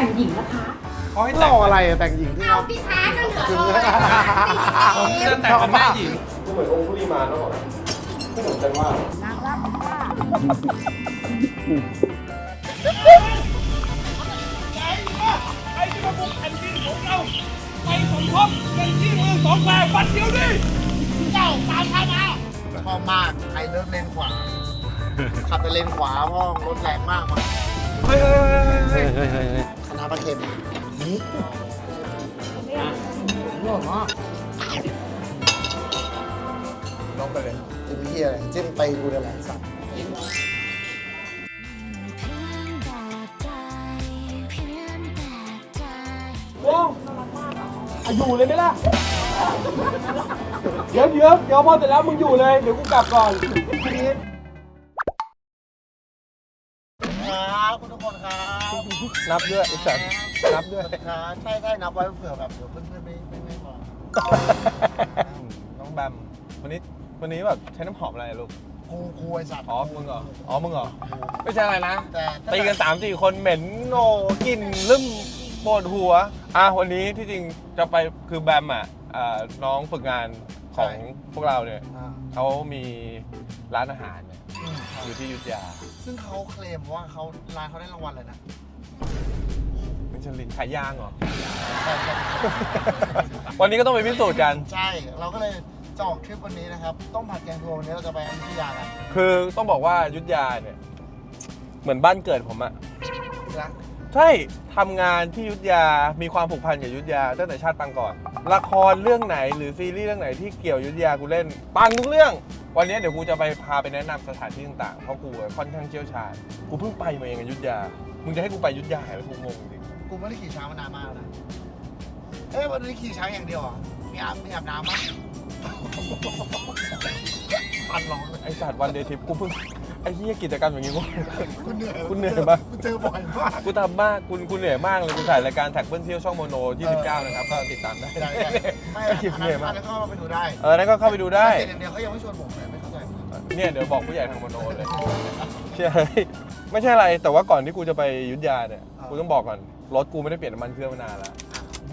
แต่งหญิงนะคะเขาให้เราแต่งอะไรอะแต่งหญิงที่เอาเราพี่ท้าก็เหลือถึงเลยผมจะแต่งเป็นแม่หญิงกูเหมือนองคุลีมานมากกว่ากูเหมือนกันว่าใครที่มาบุกแผ่นดินของเราไปสมทบกันที่มือสองแฝดวันเดียวดิชอบมากไอเลิฟเลนขวา ขับไปเลนขวาเพราะรถแรงมากมาเฮ้ยเฮ้ยเฮ้ยเฮ้ยค ณะประเข็มนี่อร่อยมากลองไปเลยจิ้มเฮียอะไรจิ้มไปดูได้แหละสัตว์เพียงแบบใจเพียงแบบใจโอ้อาอยู่เลยไหมล่ะ เดี๋ยวเดี๋ยวเดี๋ยวพอเสร็จแล้วมึงอยู่เลย เดี๋ยวกูกลับก่อน นับด้วยไอ้สัตว์นับด้วยครับใช่ใช่นับไว้เผื่อแบบเดี๋ยวเพื่อนๆไม่ไม่ไม่พอน้องแบมวันนี้วันนี้แบบใช้น้ำหอมอะไรอะลูก กูกูไอสัตว์อ๋อ มึงเหรอ อ๋อ มึงเหรอ ไม่ใช่อะไรนะ แต่ถ้าตีกันสามสี่คนเหม็นโนกลิ่นลืมปวดหัว อะวันนี้ที่จริงจะไปคือแบมอะอ่าน้องฝึกงานของพวกเราเนี่ยอ่าเขามีร้านอาหารเนี่ยอืมอยู่ที่อยุธยา ซึ่งเขาเคลมว่าเขาร้านเขาได้รางวัลเลยนะมิ ชลินขายยางเหรอ วันนี้ก็ต้องไปพิสูจน์กัน ใช่ เราก็เลยจะออกทริปวันนี้นะครับ ต้องผัดแกงทัวร์วันนี้เราจะไปอยุธยากันคือต้องบอกว่าอยุธยาเนี่ย เหมือนบ้านเกิดผมอะอีกแล้วใช่ทำงานที่อยุธยามีความผูกพันกับอยุธยาตั้งแต่ชาติปังก่อน ละครเรื่องไหนหรือซีรีส์เรื่องไหนที่เกี่ยวอยุธยากูเล่นปังทุกเรื่อง วันนี้เดี๋ยวกูจะไปพาไปแนะนำสถานที่ต่างๆเพราะกูค่อนข้างเชี่ยวชาญกูเพิ่งไปมาเองอยุธยา มึงจะให้กูไปอยุธยาไหมกูงงจริง กูไม่ได้ขี่ช้างมานานมากแล้วนะเอ๊ะวันนี้ขี่ช้างอย่างเดียวเหรอมีอาบมีอาบน้ำมั้ยปันร้องเลยไอสัตว์วันเดย์ทริปกูเพิ่งไอ้เหี้ยกิจกรรมอย่างงี้กู กูเหนื่อยกูเหนื่อยมากกูเจอบ่อยมาก กูทำมากกูกูเหนื่อยมากเลยกูถ่ายรายการแท็กเพื่อนเที่ยวช่องโมโน29นะครับก็ติดตามได้ได้ได้ไม่ไอ้เหี้ยเหนื่อยมากอันนั้นเข้าไปดูได้เออนั่นก็เข้าไปดูได้ แต่อย่างเดียวเขายังไม่ชวนผมเลยไม่เข้าใจเหมือนกันเนี่ยเดี๋ยวบอกผู้ใหญ่ทางโมโนเลยใช่ไม่ใช่อะไรแต่ว่าก่อนที่กูจะไปอยุธยาเนี่ยกูต้องบอกก่อน รถกูไม่ได้เปลี่ยนน้ำมันเครื่องมานานแล้ว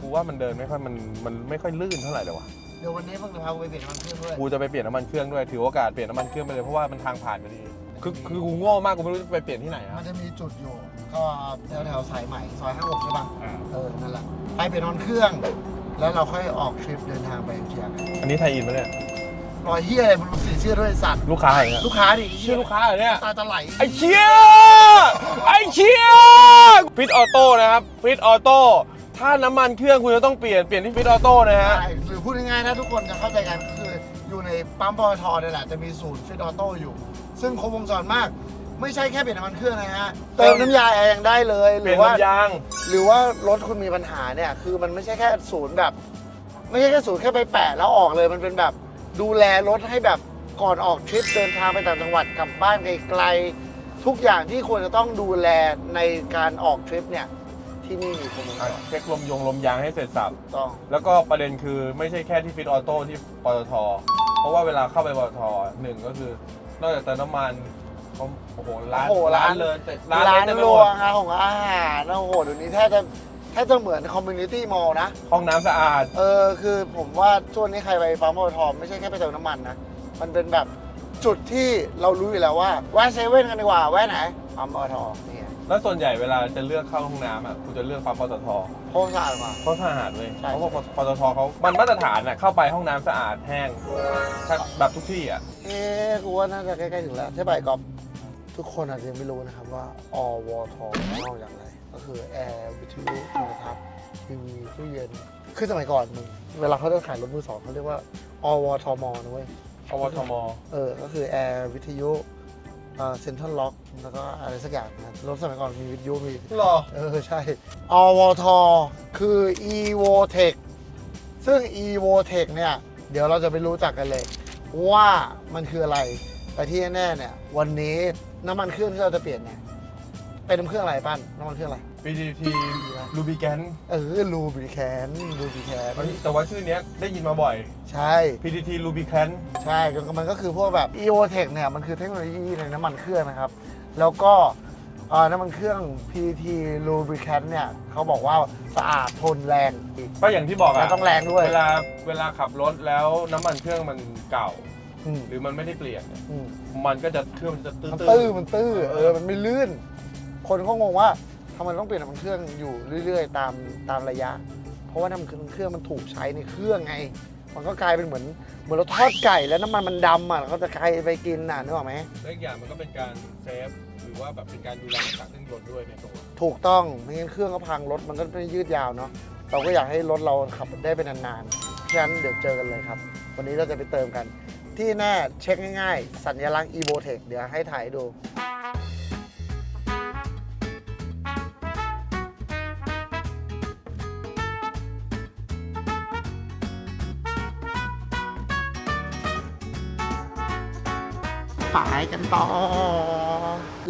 กูว่ามันเดินไม่ค่อยมันมันไม่ค่อยลื่นเท่าไหร่เลยวะเดี๋ยววันนี้เพิ่งจะพากูไปเปลี่ยนน้ำมันเครื่องด้วยกูจะไปเปลี่ยนน้ำมันเครื่องด้วยถือโอกาสเปลี่ยนน้ำมันเครื่องไปเลยเพราะว่ามันทางผ่านพอดีคือคือกูโง่มากกูไม่รู้จะไปเปลี่ยนที่ไหนมัอะนจะมีจุดอยู่ ก็แถวแถวๆสายใหม่ซอยห้าหกใช่ปะเออนั่นแหละไปเปลี่ยนน้ำมันเครื่อง แล้วเราค่อยออกทริปเดินทางไปอยุธยากันอันนี้ไทยอินปะเนี่ย รอยเฮียอะไรมันสีเชื่อด้วยไอ้สัตว์ลูกค้าอะไรเนี่ยลูกค้าดิชื่อลูกค้าเหรอเนี่ย ตาจะไหลไอเชียไอเชียฟิตออโต้นะครับฟิตออโต้ถ้าน้ำมันเครื่องคุณจะต้องเปลี่ยนเปลี่ยนที่ฟิตออโต้นะฮะ ใช่หรือพูดง่ายๆถ้าทุกคนจะเข้าใจกันก็คืออยู่ในปั๊มปตทเนี่ยแหละจะมีศูนย์ฟิตออโต้อยู่ ซึ่งครบวงจรมาก ไม่ใช่แค่เปลี่ยนน้ำมันเครื่องนะฮะเติมน้ำยาแอร์ยังได้เลยหเปรืลี่ยอว่าลำยาง หรือว่ารถคุณมีปัญหาเนี่ย คือมันไม่ใช่แค่ศูนย์แบบ ไม่ใช่แค่ศูนย์แค่ไปแปะแล้วออกเลยมันเป็นแบบ ดูแลรถให้แบบก่อนออกทริปเดินทางไปต่างจังหวัดกลับบ้านไกลๆทุกอย่างที่ควรจะต้องดูแลในการออกทริปเนี่ยที่นี่มีคนมาเช็คลมยงลมยางให้เสร็จสับ ต้อง แล้วก็ประเด็นคือไม่ใช่แค่ที่ฟิตออโต้ที่ปตท เพราะว่าเวลาเข้าไปปตทหนึ่งก็คือ นอกจากเติมน้ำมันเขาโอ้โหร้านโอ้โหร้าน เลยแต่ร้านเลยเต็มไปรหมวด งอาของอาหารโอ้โหเดี๋ยวนี้แทบจะ แทบจะเหมือนคอมมูนิตี้มอลล์นะ ห้องน้ำสะอาด เออคือผมว่าช่วงนี้ใครไปปั๊มปตทไม่ใช่แค่ไปเติมน้ำมันนะ มันเป็นแบบจุดที่เรารู้อยู่แล้วว่าแวะเซเว่นกันดีกว่าแวะไหนปั๊มปตทนี่ไงแล้วส่วนใหญ่เวลาจะเลือกเข้าห้องน้ำอะกูจะเลือกปั๊มปตทโค้งสะอาดกว่า เพราะสะอาดเลยใช่ เพราะว่าปตทเขามันมาตรฐานอะเข้าไปห้องน้ำสะอาดแห้งแบบทุกที่อะ เอ๊ะกูว่าน่าจะใกล้ๆถึงแล้วใช่ป่ะไอ้ก๊อฟ ทุกคนอาจจะยังไม่รู้นะครับว่าอวทนอกจากอะไร ก็คือแอร์วิทยุโทรทัศน์ทีวีตู้เย็นคือสมัยก่อนมึงเวลาเขาจะขายรถมือสองเขาเรียกว่าอวทมนะเว้ยอวทมเออ ก็คือแอร์วิทยุเซ็นทรัลล็อกแล้วก็อะไรสักอย่างนะรถสมัยก่อนมีวิทยุมีหรอเออ ใช่ อวท คือ evotech ซึ่ง evotech เนี่ย เดี๋ยวเราจะไปรู้จักกันเลย ว่ามันคืออะไร แต่ที่แน่ๆเนี่ย วันนี้น้ำมันเครื่องที่เราจะเปลี่ยนเนี่ยเป็นน้ำเครื่องอะไรปั้นน้ำมันเครื่องอะไร PTT ลูบิแกนเออลูบิแคนลูบิแคนแต่ว่าชื่อเนี้ยได้ยินมาบ่อย ใช่ PTT ลูบิแคนใช่ก็มันก็คือพวกแบบ EOTech เนี่ยมันคือเทคโนโลยีในน้ำมันเครื่องนะครับ แล้วก็เอ่อน้ำมันเครื่อง PT Lubricant เนี่ยเขาบอกว่าสะอาดทนแรงอีกก็อย่างที่บอกแล้อะวต้องแรงด้วย เวลาเวลาขับรถแล้วน้ำมันเครื่องมันเก่า อืม หรือมันไม่ได้เปลี่ยนเนี่ยอืมมันก็จะเครื่องมันจะตื้อมันๆตื้อมันตื้อเออมันไม่ลื่น คนก็งงว่าทำไมต้องเปลี่ยนน้ำมันเครื่องอยู่เรื่อยๆ ตามตามระยะ เพราะว่าน้ำมันเครื่องมันถูกใช้ในเครื่องไง มันก็กลายเป็นเหมือนเหมือนเราทอดไก่แล้วน้ำมันมันดำอะเราก็จะใครไปกินน่ะนึกออกไหม และอีกอย่างมันก็เป็นการเซฟหรือว่าแบบเป็นการดูแลรักษาเครื่องยนต์ด้วยในตัวถูกต้องไม่งั้นเครื่องก็พังรถมันก็ไม่ยืดยาวเนาะเราก็อยากให้รถเราขับได้เป็นนานๆฉะนั้นเดี๋ยวเจอกันเลยครับ วันนี้เราจะไปเติมกัน ที่แน่เช็คง่ายๆ สัญลักษณ์ e v o t e c h เดี๋ยวให้ถ่ายให้ดู ไปกันต่อ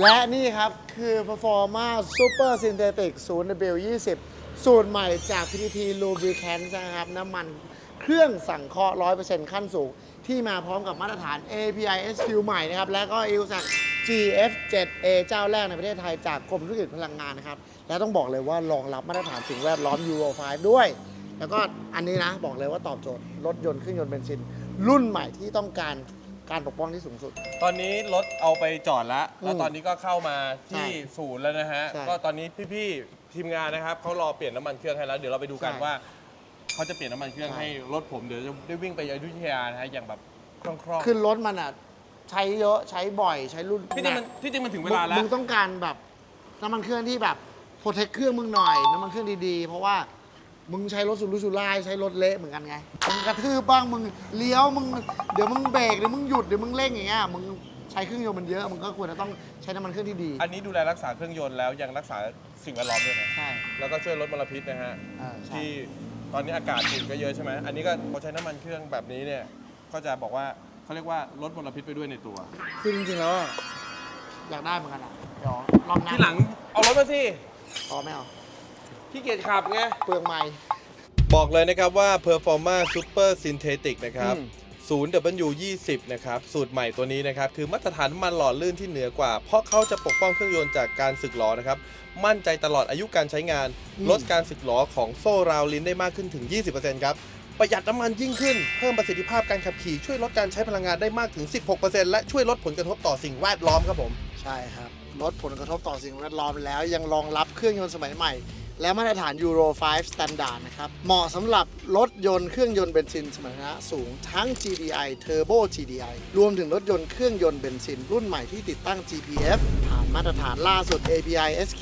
และนี่ครับคือ Performa Super Synthetic 0W20 สูตรใหม่จาก PTT Lubricant นะครับ น้ำมันเครื่องสังเคราะห์ 100%ขั้นสูง ที่มาพร้อมกับมาตรฐาน API SQ ใหม่นะครับ และก็ e u s a c GF7A เจ้าแรกในประเทศไทยจากกรมธุรกิจพลังงานนะครับ และต้องบอกเลยว่ารองรับมาตรฐานสิ่งแวดล้อม Euro 5 ด้วย แล้วก็อันนี้นะบอกเลยว่าตอบโจทย์รถยนต์เครื่องยนต์เบนซิน รุ่นใหม่ที่ต้องการการปกป้องที่สูงสุด ตอนนี้รถเอาไปจอดแล้ว แล้วอืมตอนนี้ก็เข้ามาที่ใช่ศูนย์แล้วนะฮะ ใช่ก็ตอนนี้พี่ๆทีมงานนะครับเขารอเปลี่ยนน้ำมันเครื่องให้แล้ว เดี๋ยวเราไปดูกันใช่ ว่า เขาจะเปลี่ยนน้ำมันเครื่องใช่ ให้รถผมเดี๋ยวจะได้วิ่งไปอยุธยานะฮะอย่างแบบคล่องๆขึ้นรถมันอะ ใช้เยอะใช้บ่อยใช้รุ่นที่จริงมันที่จริงมันถึงเวลาแล้วมึงต้องการแบบน้ำมันเครื่องที่แบบโปรเทคเครื่องมึงหน่อยน้ำมันเครื่องดีๆ เพราะว่ามึงใช้รถสุรุ่ยสุร่ายใช้รถเละเหมือนกันไงมึงกระทืบบ้างมึงเลี้ยวมึงเดี๋ยวมึงเบรกเดี๋ยวมึงหยุดเดี๋ยวมึงเร่งอย่างเงี้ยมึงใช้เครื่องยนต์มันเยอะมึงก็ควรจะต้องใช้น้ำมันเครื่องที่ดีอันนี้ดูแลรักษาเครื่องยนต์แล้วยังรักษาสิ่งแวดล้อมด้วยนะใช่แล้วก็ช่วยลดมลพิษนะฮะ เออใช่ ที่ ตอนนี้อากาศฝุ่นก็เยอะใช่ไหมอันนี้ก็พอใช้น้ำมันเครื่องแบบนี้เนี่ยก็จะบอกว่าเขาเรียกว่าลดมลพิษไปด้วยในตัว คือจริงๆแล้วอะอยากได้เหมือนกันอะเดี๋ยวรอบหน้าที่หลังเอารถมาสิอ๋อไม่เอาขี้เกียจขับไง เปลืองไม้ บอกเลยนะครับว่า Performa Super Synthetic นะครับ อืม 0W20 นะครับสูตรใหม่ตัวนี้นะครับคือมาตรฐานน้ำมันหล่อลื่นที่เหนือกว่า เพราะเขาจะปกป้องเครื่องยนต์จากการสึกหรอนะครับมั่นใจตลอดอายุการใช้งาน ลดการสึกหรอของโซ่ราวลิ้นได้มากขึ้นถึง 20%ครับประหยัดน้ำมันยิ่งขึ้น เพิ่มประสิทธิภาพการขับขี่ช่วยลดการใช้พลังงานได้มากถึง 16%และช่วยลดผลกระทบต่อสิ่งแวดล้อมครับผม ใช่ครับ ลดผลกระทบต่อสิ่งแวดล้อมแล้วยังรองรับเครื่องยนต์สมัยใหม่ และมาตรฐาน Euro 5 Standard นะครับ เหมาะสำหรับรถยนต์เครื่องยนต์เบนซินสมรรถนะสูงทั้ง GDI Turbo GDI รวมถึงรถยนต์เครื่องยนต์เบนซิน รุ่นใหม่ที่ติดตั้ง GPF ผ่านมาตรฐานล่าสุด API SQ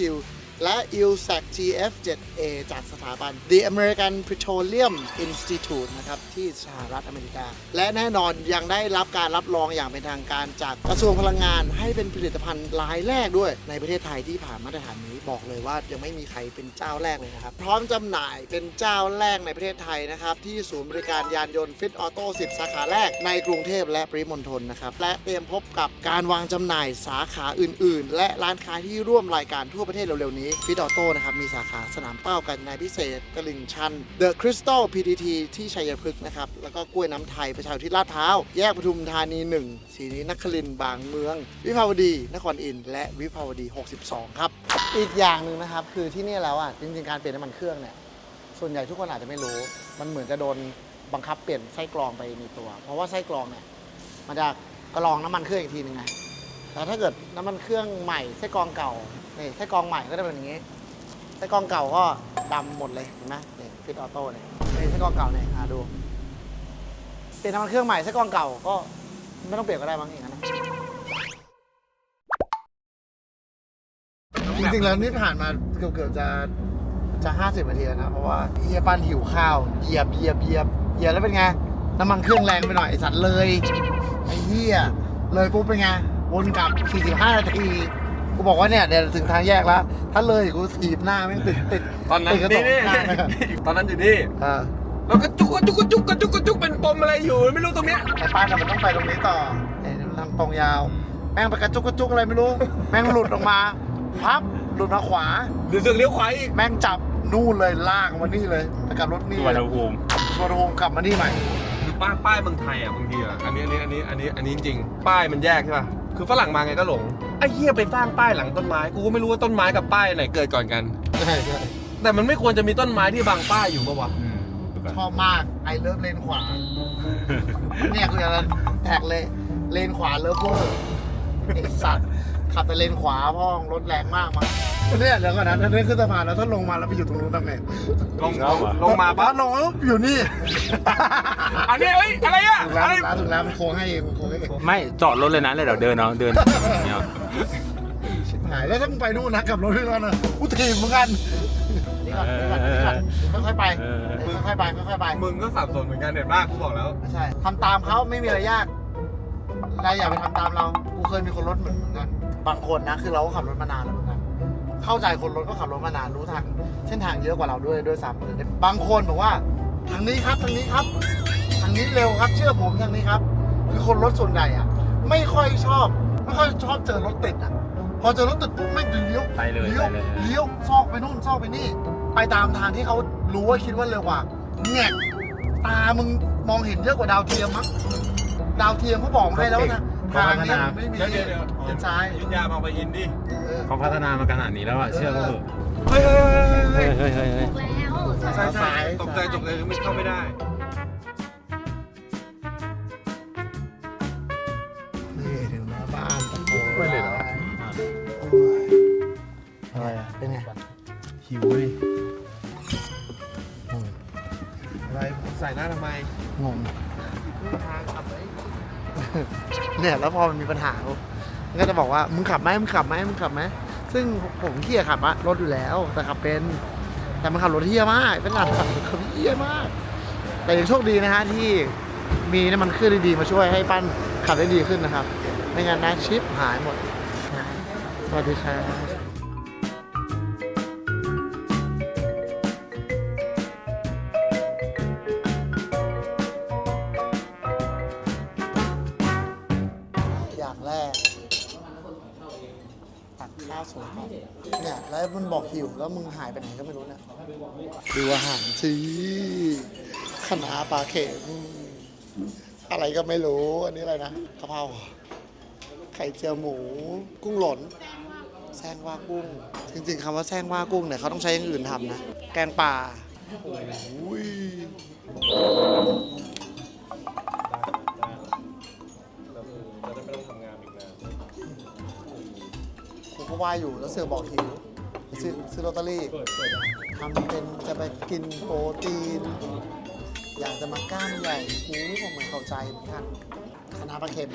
และ e u s a c GF7A จากสถาบัน The American Petroleum Institute นะครับ ที่สหรัฐอเมริกา และแน่นอนยังได้รับการรับรองอย่างเป็นทางการจากกระทรวงพลังงาน ให้เป็นผลิตภัณฑ์รายแรกด้วย ในประเทศไทยที่ผ่านมาตรฐานนี้บอกเลยว่ายังไม่มีใครเป็นเจ้าแรกเลยนะครับ พร้อมจำหน่ายเป็นเจ้าแรกในประเทศไทยนะครับ ที่ศูนย์บริการยานยนต์ฟิตออโต้10 สาขาแรกในกรุงเทพและปริมณฑลนะครับและเตรียมพบกับการวางจำหน่ายสาขาอื่น ๆ และร้านค้าที่ร่วมรายการทั่วประเทศเร็วๆนี้ฟิตออโต้นะครับมีสาขาสนามเป้ากันนายพิเศษตลิ่งชัน The Crystal PTT ที่ชัยพฤกษ์นะครับ แล้วก็กล้วยน้ำไทยประชาอุทิศลาดพร้าว แยกปทุมธานี 1 สีนี้นครินบางเมือง วิภาวดี นครอินและวิภาวดี 62 ครับ อีกอย่างหนึ่งนะครับ คือที่นี่แล้วอะจริงๆ การเปลี่ยนน้ำมันเครื่องเนี่ยส่วนใหญ่ทุกคนอาจจะไม่รู้มันเหมือนจะโดนบังคับเปลี่ยนไส้กรองไปในตัว เพราะว่าไส้กรองเนี่ยมันจะกรองน้ำมันเครื่องอีกทีหนึ่งไง แต่ถ้าเกิดน้ำมันเครื่องใหม่ไส้กรองเก่านี่ไส้กรองใหม่ก็จะเป็นอย่างนี้ไส้กรองเก่าก็ดำหมดเลยเห็นไหมนี่ฟิตออโต้เนี่ยนี่ไส้กรองเก่าเนี่ยอะดูเปลี่ยนน้ำมันเครื่องใหม่ไส้กรองเก่าก็ไม่ต้องเปลี่ยนก็ได้มั้งอย่างนั้นนะจริงๆแล้วนี่ผ่านมาเกือบๆจะจะห้าสิบนาทีแล้วนะ เพราะว่าเฮียปันหิวข้าวเหยียบเหยียบเหยียบเหยียบแล้วเป็นไง น้ำมันเครื่องแรงไปหน่อยไอสัตว์เลย ไอ้เหี้ยเลยปุ๊บเป็นไง วนกลับ 45 นาที กูบอกว่าเนี่ยเดี๋ยวถึงทางแยกแล้ว ถ้าเลยกูถีบหน้าแม่งติดติดตอนนั้นติดกระจนี่กนี่หน้าแม่งตอนนั้นอยู่นี่อ่าแล้วก็จุกกระจุกกระจุกกระจุกกระจุกเป็นปมอะไรอยู่ไม่รู้ตรงเนี้ยไอ้ป้านน่ะมันต้องไปตรงนี้ต่อเอ้ยมันทำตรงยาว แม่งไปกระจุกกระจุกอะไรไม่รู้ แม่งหลุดออกมาพับหลุดมาขวาหรือสึกเลี้ยวขวาอีกแม่งจับนู่นเลยลากมานี่เลยไปกลับรถนี่สุวรรณภูมิ สวนภูมิกลับมานี่ใหม่ คือป้ายป้ายเมืองไทยอะบางทีอะอันนี้อันนี้อันนี้อันนี้อันนี้จริงๆป้ายมันแยกใช่ป่ะ คือฝรั่งมาไงก็หลงไอ้เหี้ยไปสร้างป้ายหลังต้นไม้ กูก็ไม่รู้ว่าต้นไม้กับป้ายไหนเกิดก่อนกัน ใช่ใช่แต่มันไม่ควรจะมีต้นไม้ที่บังป้ายอยู่ปะวะอืมชอบมากไอเลิฟเลนขวา เนี่ยคืออะไรแท็กเลยเลนขวาเลิฟเวอร์ไอสัตว์ขับแต่เลนขวาพ่องรถแรงมากมั้ง เนี่ยเดี๋ยวก่อนนะถ้าเดินขึ้นสะพานแล้วถ้าลงมาแล้วไปอยู่ตรงนู้นทำไงลงลงลงมาปั๊บลงแล้วอยู่นี่ อันนี้เฮ้ยอะไรอะถึงแล้วอะไรถึงแล้วถึงแล้วมันโค้งให้เองมันโค้งให้เองไม่จอดรถเลยนะเลยเดี๋ยวเดินเนาะเดินเนี่ยชิบหายแล้วถ้ามึงไปนู่นนะกลับรถด้วยกันนะกูถีบเหมือนกันนี่ก่อนนี่ก่อนนี่ก่อนค่อยๆไปค่อยๆไปค่อยๆไปมึงก็สับสนเหมือนกันเห็นป่ะกูบอกแล้วไม่ใช่ทำตามเขาไม่มีอะไรยากนายอย่าไปทำตามเรากูเคยมีคนรถเหมือนกันบางคนนะคือเราก็ขับรถมานานแล้ว เหมือนกันเข้าใจคนรถก็ขับรถมานานรู้ทางเส้นทางเยอะกว่าเราด้วยด้วยซ้ำบางคนบอกว่าทางนี้ครับทางนี้ครับทางนี้เร็วครับ เชื่อผมทางนี้ครับ คือคนรถส่วนใหญ่อะไม่ค่อยชอบไม่ค่อยชอบเจอรถติดอะพอเจอรถติดปุ๊บไม่งจะเลี้ยวไปเลยเลี้ยวไปเลยเลี้ยวซอกไปนู่นซอกไปนี่ ไปตามทางที่เขารู้ว่าคิดว่าเร็วกว่าแงกตามึงมองเห็นเยอะกว่าดาวเทียมมั้งดาวเทียมเขาบอกให้แล้วนะทางเนี้ยมันไม่มีเดี๋ยวเดี๋ยวเดี๋ยวเลนซ้ายยุทธยาบางปะอินดิ เออเขาพัฒนามาขนาดนี้แล้วอะเชื่อเขาเถอะเฮ้ยเฮ้ยเฮ้ยเฮ้ยเฮ้ยเฮ้ยเฮ้ยแล้วใช่ใช่ตกใจตกใจไม่เข้าไม่ได้ นี่ถึงหน้าบ้านตะโกนไปเลยเหรอโอ้ยอะไรอะเป็นไงหิวเลยอะไรใส่หน้าทำไมงงเนี่ยแล้วพอมันมีปัญหาปุ๊บมัน ก็จะบอกว่ามึงขับไหมมึงขับไหมมึงขับไหมซึ่งผมขี้เกียขับอะรถอยู่แล้ว แต่ขับเป็น แต่มันขับรถเที่ยมากเป็นหลักขับขับเที่ยมาก แต่ยังโชคดีนะฮะที่มีน้ำมันเครื่องดีๆมาช่วยให้ปั้นขับได้ดีขึ้นนะครับไม่งั้นนะชิปหายหมดสวัสดีครับ แล้วมึงหายไปไหนก็ไม่รู้เนี่ยดูอาหารสิขนาปลาเข็มอะไรก็ไม่รู้ อันนี้อะไรนะกะเพราไข่เจียวหมู กุ้งหล่นแซงว่ากุ้ง จริงๆคำว่าแซงว่ากุ้งเนี่ยเขาต้องใช้อย่างอื่นทำนะ แกงป่าโอ้ยจะได้ไม่ต้องทำงานอีกนานกูก็ว่าอยู่แล้วเสือบอกหิว ซื้อซื้อลอตเตอรี่ทำเป็นจะไปกินโปรตีน อยากจะมากล้ามใหญ่กูก็ไม่เข้าใจเหมือนกันคณะปลาเค็ม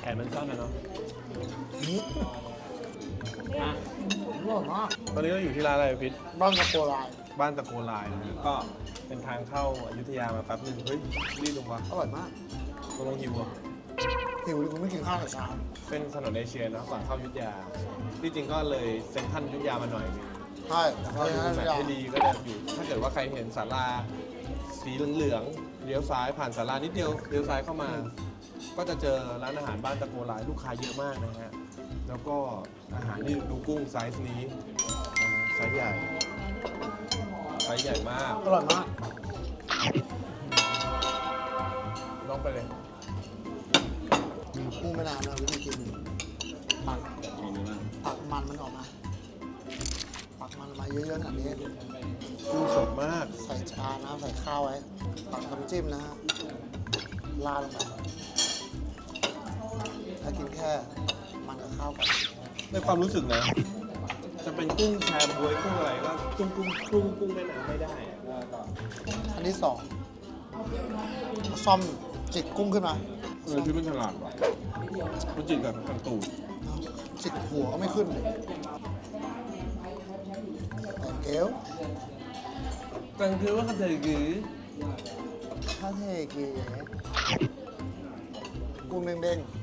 แขนมันสั้นนะเนาะนี่อร่อยมากตอนนี้เราอยู่ที่ร้านอะไรพิษบ้านกระโปรงลายบ้านตะโกลายนะฮะก็เป็นทางเข้าอยุธยามาแป๊บนึงเฮ้ยรีบลงวะอร่อยมากตกลงหิวอะ หิวดิกูไม่กินข้าวแต่เช้าเป็นถนนเอเชียเนอะก่อนเข้าอยุทธยา ที่จริงก็เลยเซ็นทรัลอยุทธยามาหน่อยนึงใช่ถ้าใช่ดูใช่แมพให้ดีก็จะอยู่ ถ้าเกิดว่าใครเห็นศาลาสีเหลืองๆเลี้ยวซ้ายผ่านศาลานิดเดียวเลี้ยวซ้ายเข้ามา ก็จะเจอร้านอาหารบ้านตะโกลายลูกค้าเยอะมากนะฮะ แล้วก็อาหารที่ดูกุ้งไซส์นี้นะฮะไซส์ใหญ่ไซส์ใหญ่มาก อร่อยมาก ลองไปเลย กุ้งไม่นานเลยวิธีกินปักปักมันมันออกมาปักมันมาเยอะๆแบบนี้กุ้งสดมาก ใส่ชานะใส่ข้าวไว้ตักน้ำจิ้มนะฮะราดลงไปถ้ากินแค่มันกับข้าวก่อนในความรู้สึกนะ จะเป็นกุ้งแชร์บวยกุ้งอะไรก็กุ้งกุ้งกุ้งกุ้งแม่น้ำไม่ได้อะอันที่สองซ่อมจิกกุ้งขึ้นมาเออที่มันฉลาดว่ะ มันจิกกับกันตูดจิกหัวก็ไม่ขึ้นเลยแต่เอวแต่คือว่าเขาเจอกือถ้าเทกีกุ้งเด้งๆ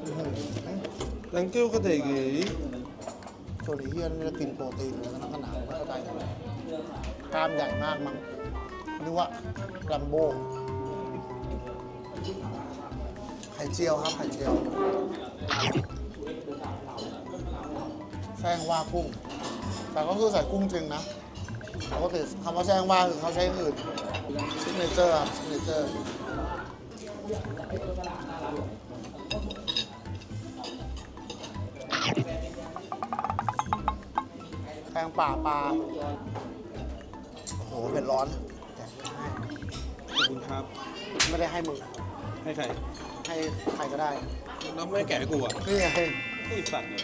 อื้อหือตังกิ้วเขาเจอกือส่วนไอ้เฮียนี่จะกินโปรตีนหรืออะไรขนาดไม่เข้าใจเลยกล้ามใหญ่มากมั้ง นึกว่าแรมโบ้ไข่เจียวครับ ไข่เจียวแซงว่ากุ้ง แต่ก็คือใส่กุ้งจริงนะปกติคำว่าแซงว่าคือเขาใช้อื่นซิกเนเจอร์ครับซิกเนเจอร์แกงป่าปลาโอ้โหเผ็ดร้อน อบคุณครับ ไม่ได้ให้มึงให้ใครให้ใครก็ได้แล้วไม่แกะให้กูอะนี่ไงไอ้สัตว์เนี่ย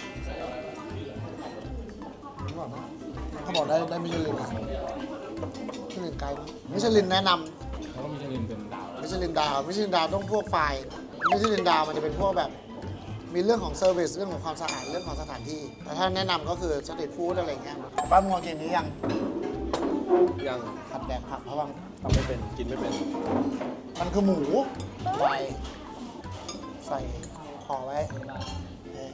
เขาบอกได้ได้มิชลินอะมิชลินไกด์มั้งมิชลินแนะนเขาก็มีชลินเป็นดาวำมิชลินดาวมิชลินดาวต้องพวกไฟล์มิชลินดาวมันจะเป็นพวกแบบมีเรื่องของเซอร์วิสเรื่องของความสะอาดเรื่องของสถานที่ แต่ถ้าแนะนำก็คือสตรีทฟู้ดอะไรเงี้ยป้ามัวกินนี้ยังยังผัดแดกผักเพราะว่า ทำไม่เป็นกินไม่เป็น มันคือหมูไวใส่ห่อไว้นี่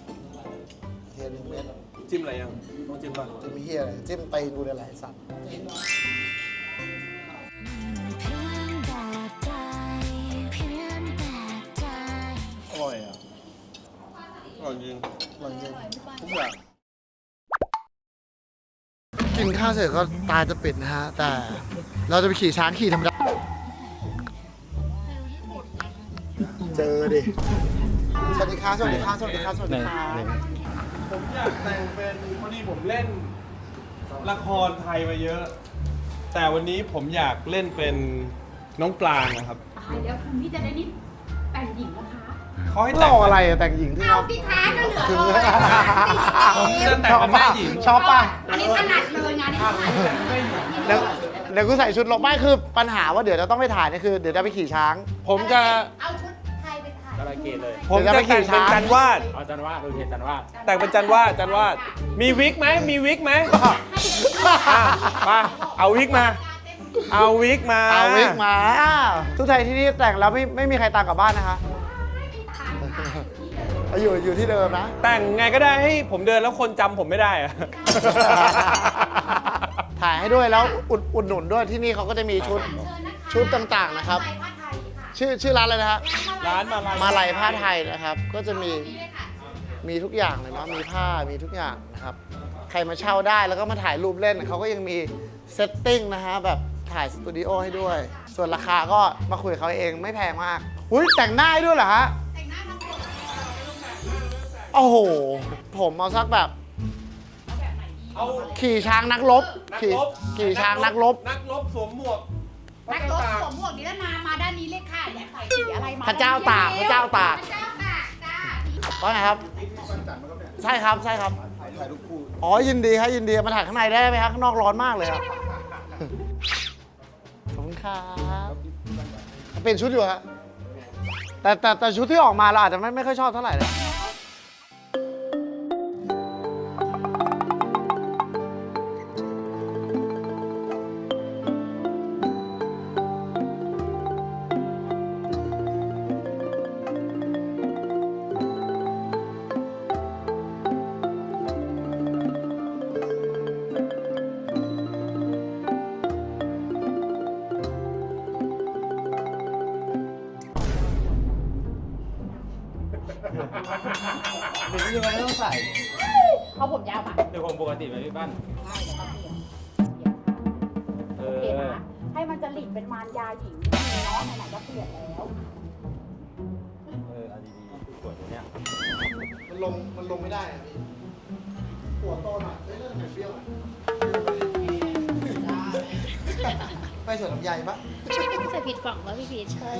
เทียนหนึ่งเม็ดจิ้มอะไรยังต้องจิ้มป่ะจะมีเฮียอะไรจิ้มตีนกูเนี่ยแหละไอ้สัตว์เพียงแต่ใจเพียงแต่ใจ อร่อยอะอร่อยจริงอร่อยจริงทุกอย่างกินข้าวเสร็จก็ตาจะปิดนะฮะ แต่ เราจะไปขี่ช้างขี่ธรรมดาเจอดิ สวัสดีครับ สวัสดีครับ สวัสดีครับ สวัสดีครับ ผมอยากแต่งเป็นพอดีผมเล่นละครไทยมาเยอะ แต่วันนี้ผมอยากเล่นเป็นน้องปลางนะครับตายแล้วคุณพี่จะได้นี่แต่งหญิงนะคะ เขาให้รแต่งออะไรอะแต่งหญิงที่เอาเราสิคะก็เหลือถึงเลยผมจะแต่งเป็นแม่หญิง ชอบป่ะ อันนี้ถนัดเลยงานนี้ถนัดเลยเดี๋ยว เดี๋ยวกูใส่ชุดลงไม่คือปัญหาว่าเดี๋ยวจะต้องไปถ่ายนี่คือเดี๋ยวจะไปขี่ช้าง ผมจะ เอาชุดไทยไปถ่ายกำลังเกตเลย ผมจะแต่งเป็นจันวาด เอาจันวาดโอเคจันวาดแต่งเป็นจันวาดจันวาด มีวิกไหมมีวิกไหมอะมาเอาวิกมา เอาวิกมาเอาวิกมา ทุกไทยที่นี่แต่งแล้วไม่ไม่มีใครตามกลับบ้านนะคะอยู่อยู่ที่เดิมนะ แต่งไงก็ได้ให้ผมเดินแล้วคนจำผมไม่ได้อะ ถ่ายให้ด้วยแล้วอุดอุดหนุนด้วยที่นี่เขาก็จะมีชุดชุดต่างๆนะครับผ้าไทยค่ะชื่อชื่อร้านอะไรนะครับร้านมาลายมาลัยผ้าไทยนะครับ ก็จะมีมีทุกอย่างเลยเนาะมีผ้ามีทุกอย่างนะครับ ใครมาเช่าได้แล้วก็มาถ่ายรูปเล่นเขาก็ยังมีเซตติ้งนะฮะแบบถ่ายสตูดิโอให้ด้วย ส่วนราคาก็มาคุยกับเขาเองไม่แพงมากอุ้ยแต่งหน้าให้ด้วยเหรอฮะแต่งหน้าทั้งคนโอ้โห ผมเอาสักแบบ เอาขี่ช้างนักรบนักขี่รบขี่ช้างนักรบ นักรบสวมหมวกนักรบสวมหมวกนิรนามมาด้านนี้เลยค่ะอยากใส่สีอะไรมาพระเจ้าตากพระเจ้าตาก พระเจ้าตากจ้าว่าไงครับ ใช่ครับใช่ครับ ถ่ายรูปคู่อ๋อยินดีครับยินดีมาถ่ายข้างในได้ไหมครับข้างนอกร้อนมากเลยครับขอบคุณครับเป็นชุดอยู่ฮะแต่แต่แต่ชุดที่ออกมาเราอาจจะไม่ไม่ค่อยชอบเท่าไหร่เลย เอาผมยาวมาเดี๋ยวผมปกติไหมพี่ปั้นเอโอเคอนะให้มันจะหลีกเป็นมารยาหญิงเนาะไหนๆก็เปลี่ยนแล้วเออเอาดีๆสวยตัวเนี้ยมันลง มันลงไม่ได้อะพี่หัวโตหน่อยเอ้ยเรื่องเปรี้ยวหน่อยไปสวนลำไยปะใส่ผิดฝั่งแล้วพี่พีชใช่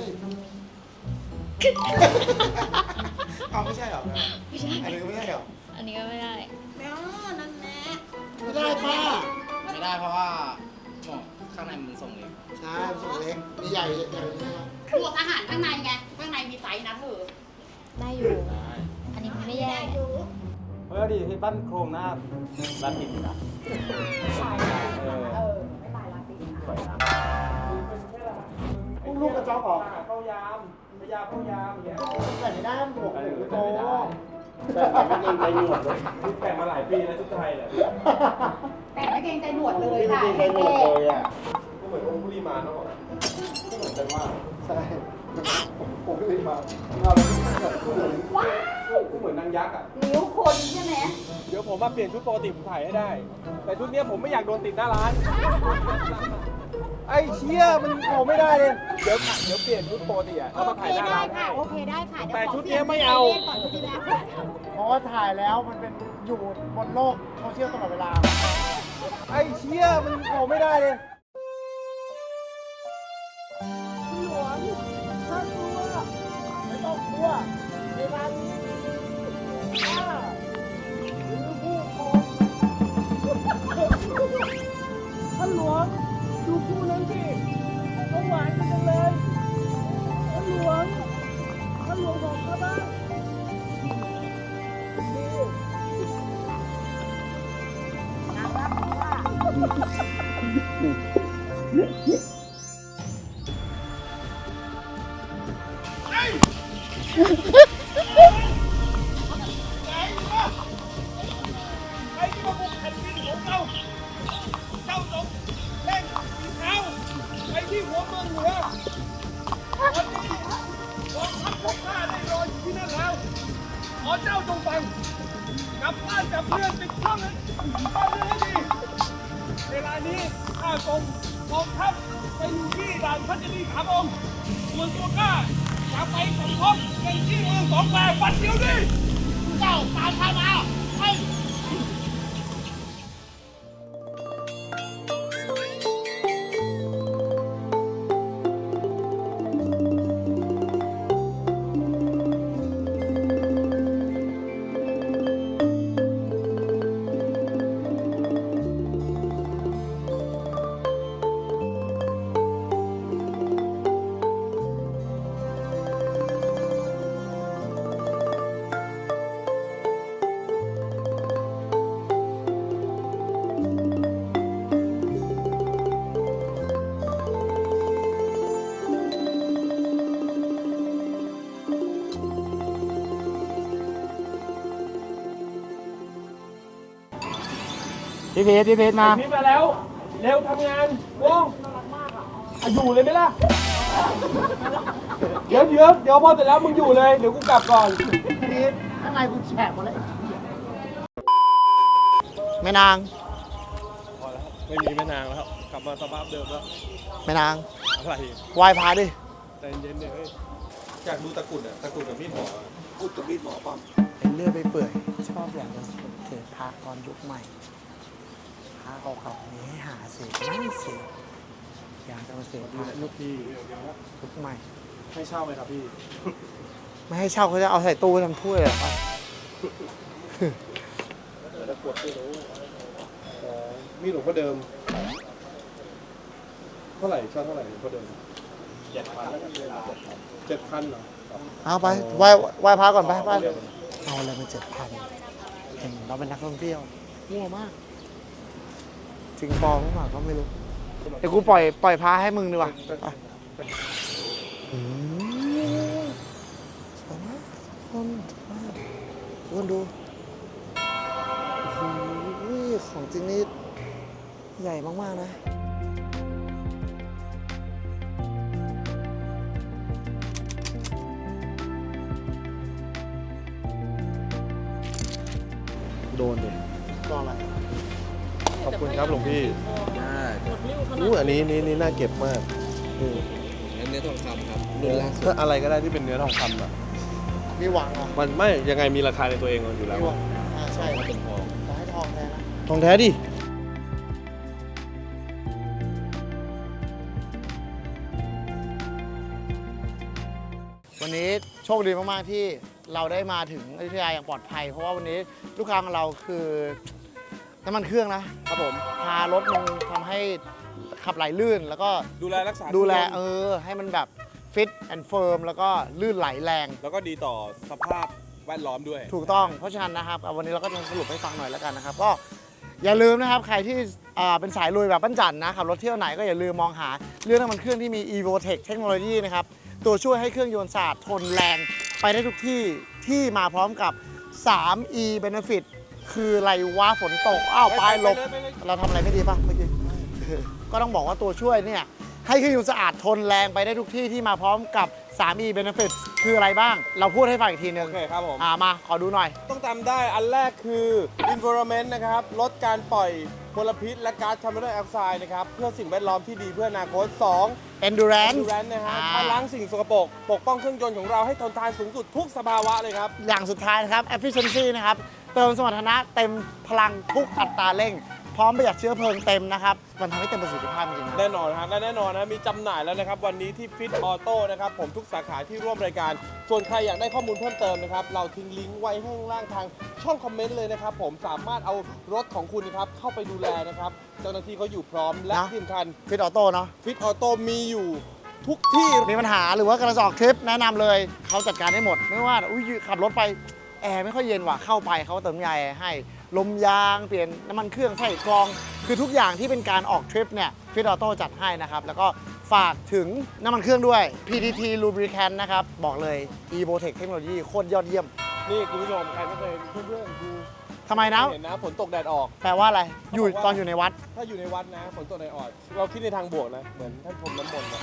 เอาไม่ใช่เหรอ ไม่ใช่ อันนี้ก็ไม่ใช่เหรอ อันนี้ก็ไม่ได้ แล้วนั่นแหละไม่ได้ป้าไม่ได้เพราะว่าหมวกข้างในมันทรงเล็กใช่ส่วนเล็กมีใหญ่ใหญ่ใหญ่ใช่ไหมหมวกทหารข้างในไง ข้างในมีไซส์นะเธอได้อยู่ได้อันนี้มันไม่แย่ เฮ้ยเอาดีพี่ปั้นโครงหน้ารัดติดอยู่นะเออเออไม่ตายละสิสวยนะลูกกระจอกออก เข้ายามพยาเข้ายามอย่างเงี้ยแต่ในด้านหมวกหนูโต แต่ไม่เกรงใจหนวดเลยนี่แต่งมาหลายปีแล้วชุดไทยแหละแต่ไม่เกรงใจหนวดเลยค่ะไม่เกรงใจหนวดเลยอะก็เหมือนองคุลีมานเนาะก็เหมือนกันว่าใช่ผมก็เลยมาเอาเลยพูดเลยว้าวก็เหมือนนางยักษ์อะนิ้วคนใช่ไหมเดี๋ยวผมมาเปลี่ยนชุดปกติผมถ่ายให้ได้ แต่ชุดเนี้ยผมไม่อยากโดนติดหน้าร้าน ไอ้เชี่ยมันโอ้ไม่ได้เลย เดี๋ยวเดี๋ยวเปลี่ยนชุดปกติอะโอถ้ามาเคถ่ายหน้าได้ร้านค่ะโอเคได้ค่ะแต่เยวขชุดปเนี้ลี่ยไม่เอาก่อนชุดนี้แล้วเพราะว่าถ่ายแล้วมันเป็นอยู่บนโลกโซเชียลตลอดเวลา ไอ้เชี่ยมันโอ้ไม่ได้เลย ไม่ต้องกลัวในร้านนี้ากองกองทัพไปอยู่ที่ด่านพัชรีขามองส่วนตัวข้าจะไปสมทบในที่เมืองสองแคววันเดียวดิเจ้าตามข้ามาให้ พชรพี่เพชรมา พี่มาแล้ว เร็วทำงานวงอะอยู่เลยไหมล่ะ เดี๋ยวเดี๋ยวเดี๋ยวพอเสร็จแล้วมึงอยู่เลย เดี๋ยวกูกลับก่อนพี่เพชรข้างในคุณแฉกหมดเลยแม่นาง พอแล้วไม่มีแม่นางแล้ว กลับมาสภาพเดิมแล้ว แม่นางอะไรไหว้พระดิ ใจเย็นๆเนี่ยเฮ้ยอยากดูตะกรุดอะตะกรุดกับมีดหมออะพูดกับมีดหมอปั๊มเป็นเลื่อยไปเปื่อย ชอบอยากจะเสพพระตอนยุคใหม่ พระเก่าๆนี้ให้หาเสพไม่เสพอยากจะมาเสพพระยุคพี่ยุคใหม่ ให้เช่าไหมครับพี่ ไม่ให้เช่าเขาจะเอาใส่ตู้ทำถ้วยเหรอครับตะกรุดไม่รู้อ๋อมีดหลวงพ่อเดิม เท่าไหร่เช่าเท่าไหร่หลวงพ่อเดิมเจ็ดพันเจ็ดพันเหรอเอาไปไหว้ไหว้พระก่อนไปไปเอาอะไรมาเจ็ดพันเห็นเราเป็นนักท่องเที่ยวมั่วมากจ ริงปลอมหรือเปล่าก็ไม่รู้ เดี๋ยวกูปล่อยปล่อยพระให้มึงดีกว่าไปอืมสวยมากคนมาคนดูโอ้โหของจริงนี่ใหญ่มากๆนะโดนเลย คุณครับหลวงพี่อู้อันนี้นี่นี่น่าเก็บมากนี่เนื้อทองคำครับรุ่นล่าสุดถ้าอะไรก็ได้ที่เป็นเนื้อทองคำอะมีหวังเหรอมันไม่ยังไงมีราคาในตัวเองอยู่แล้วมีหวังอ่าใช่เป็นทองจะให้ทองแทนนะทองแท้ดิวันนี้โชคดีมาก ๆ ที่เราได้มาถึงอยุธยาอย่างปลอดภัย เพราะว่าวันนี้ลูกค้าของเราคือ น้ำมันเครื่องนะครับผมพารถลงทำให้ขับไหลลื่นแล้วก็ดูแลรักษาดูแลเออ ให้มันแบบฟิตแอนด์เฟิร์มแล้วก็ลื่นไหลแรง แล้วก็ดีต่อสภาพแวดล้อมด้วย ถูกต้องเพราะฉะนั้นนะครับเอาวันนี้เราก็จะสรุปให้ฟังหน่อยแล้วกันนะครับ ก็อย่าลืมนะครับ ใครที่อ่าเป็นสายลุยแบบปั้นจันนะขับรถเที่ยวไหนก็อย่าลืมมองหาเรื่องน้ำมันเครื่องที่มี EvoTech เทคโนโลยีนะครับ ตัวช่วยให้เครื่องยนต์สะอาดทนแรง ไปได้ทุกที่ที่มาพร้อมกับ 3E Benefit คืออะไรวะฝนตก อ้าวไปปลายหลบ ไปเลยไปเลย เราทำอะไรไม่ดีป่ะเมื่อกี้ก็ต้องบอกว่าตัวช่วยเนี่ย ให้เครื่องยนต์สะอาดทนแรงไปได้ทุกที่ที่มาพร้อมกับ 3E Benefits คืออะไรบ้าง เราพูดให้ฟังอีกทีหนึโองเคครับผม อ่ามาขอดูหน่อย ต้องจำได้อันแรกคือ environment นะครับ ลดการปล่อยมลพิษ และก๊าซคาร์บอนไดออกไซด์นะครับ เพื่อสิ่งแวดล้อมที่ดีเพื่ออนาคต 2 endurance ดูแลนนะฮะอ่า ถ้าล้างสิ่งสกปรกปกป้องเครื่องยนต์ของเราให้ทนทานสูงสุดทุกสภาวะเลยครับ อย่างสุดท้ายนะครับ efficiency นะครับ เติมสมรรถนะเต็มพลังทุกอัตราเร่ง พร้อมประหยัดเชื้อเพลิงเต็มนะครับ มันทำให้เต็มประสิทธิภาพจริงๆนะ แน่นอนฮะและแน่นอนนะมีจำหน่ายแล้วนะครับ วันนี้ที่ฟิตออโต้นะครับ ผมทุกสาขาที่ร่วมรายการ ส่วนใครอยากได้ข้อมูลเพิ่มเติมนะครับ เราทิ้งลิงก์ไว้ให้ข้างล่างทางช่องคอมเมนต์เลยนะครับ ผมสามารถเอารถของคุณนะครับเข้าไปดูแลนะครับ เจ้าหน้าที่เขาอยู่พร้อมและนะ ที่สำคัญฟิตออโต้เนาะ ฟิตออโต้มีอยู่ทุกที่ มีปัญหาหรือว่ากำลังจะออกทริปแนะนำเลย เขาจัดการได้หมด ไม่ว่าอุ้ยขับรถไป แอร์ไม่ค่อยเย็นว่ะเข้าไปเขาเติมยาแอร์ให้ ลมยางเปลี่ยนน้ำมันเครื่องใส่กรอง คือทุกอย่างที่เป็นการออกทริปเนี่ยฟิตออโต้จัดให้นะครับ แล้วก็ฝากถึงน้ำมันเครื่องด้วย PTT Lubricant นะครับ บอกเลย Evotech เทคโนโลยีโคตรยอดเยี่ยมนี่คุณผู้ชมใครไม่เคยเพื่อนๆดูทำไมนะเห็นนะฝนตกแดดออก แปลว่าอะไร อยู่เขาบอกว่าตอนอยู่ในวัด ถ้าอยู่ในวัดนะฝนตกแดดออก เราคิดในทางบวกนะ เหมือนท่านพรมน้ำมนต์นะ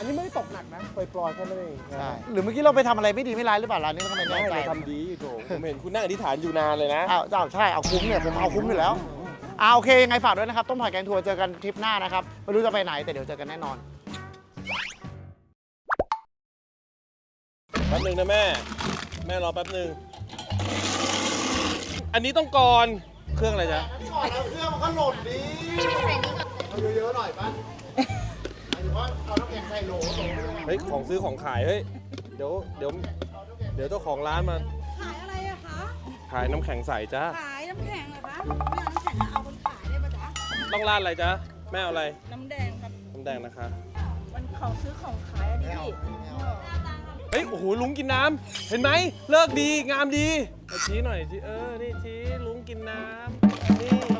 อันนี้ไม่ได้ตกหนักนะปล่อยๆแค่นั้นเองใช่ หรือเมื่อกี้เราไปทำอะไรไม่ดีไม่ร้ายหรือเปล่าร้านนี้ทำไมไม่แน่ใจเราทำดีโถผมเห็นคุณนั่งอธิษฐานอยู่นานเลยนะ อ้าวเจ้าใช่เอาคุ้มเนี่ยผมเอาคุ้มอยู่แล้วอ่าโอเคยังไงฝากด้วยนะครับ ต้มผัดแกงทัวร์เจอกันทริปหน้านะครับไม่รู้จะไปไหนแต่เดี๋ยวเจอกันแน่นอนแป๊บหนึ่งนะแม่ แม่รอแป๊บหนึ่งอันนี้ต้องก่อนเครื่องอะไรจ๊ะ ก่อนแล้วเครื่องมันก็หล่นดีเอาเยอะๆหน่อยป่ะหมายถึง ว่าเอาน้ำแข็งใส่โหลโหลเฮ้ยของซื้อของขายเฮ้ยเดี๋ยวเดี๋ยวเดี๋ยวเจ้าของร้านมาขายอะไรอะคะ ขายน้ำแข็งใสจ้าขายน้ำแข็งเหรอคะไม่เอาน้ำแข็งเอาคนขายได้ปะจ๊ะ ต้องราดอะไรจ๊ะแม่เอาอะไรน้ำแดงครับ น้ำแดงนะคะมันของซื้อของขายอันนี้พี่เฮ้ยโอ้โหลุงกินน้ำเห็นไหมเลิกดีงามดีเอาชี้หน่อยชี้เออนี่ชี้ลุงกินน้ำนี่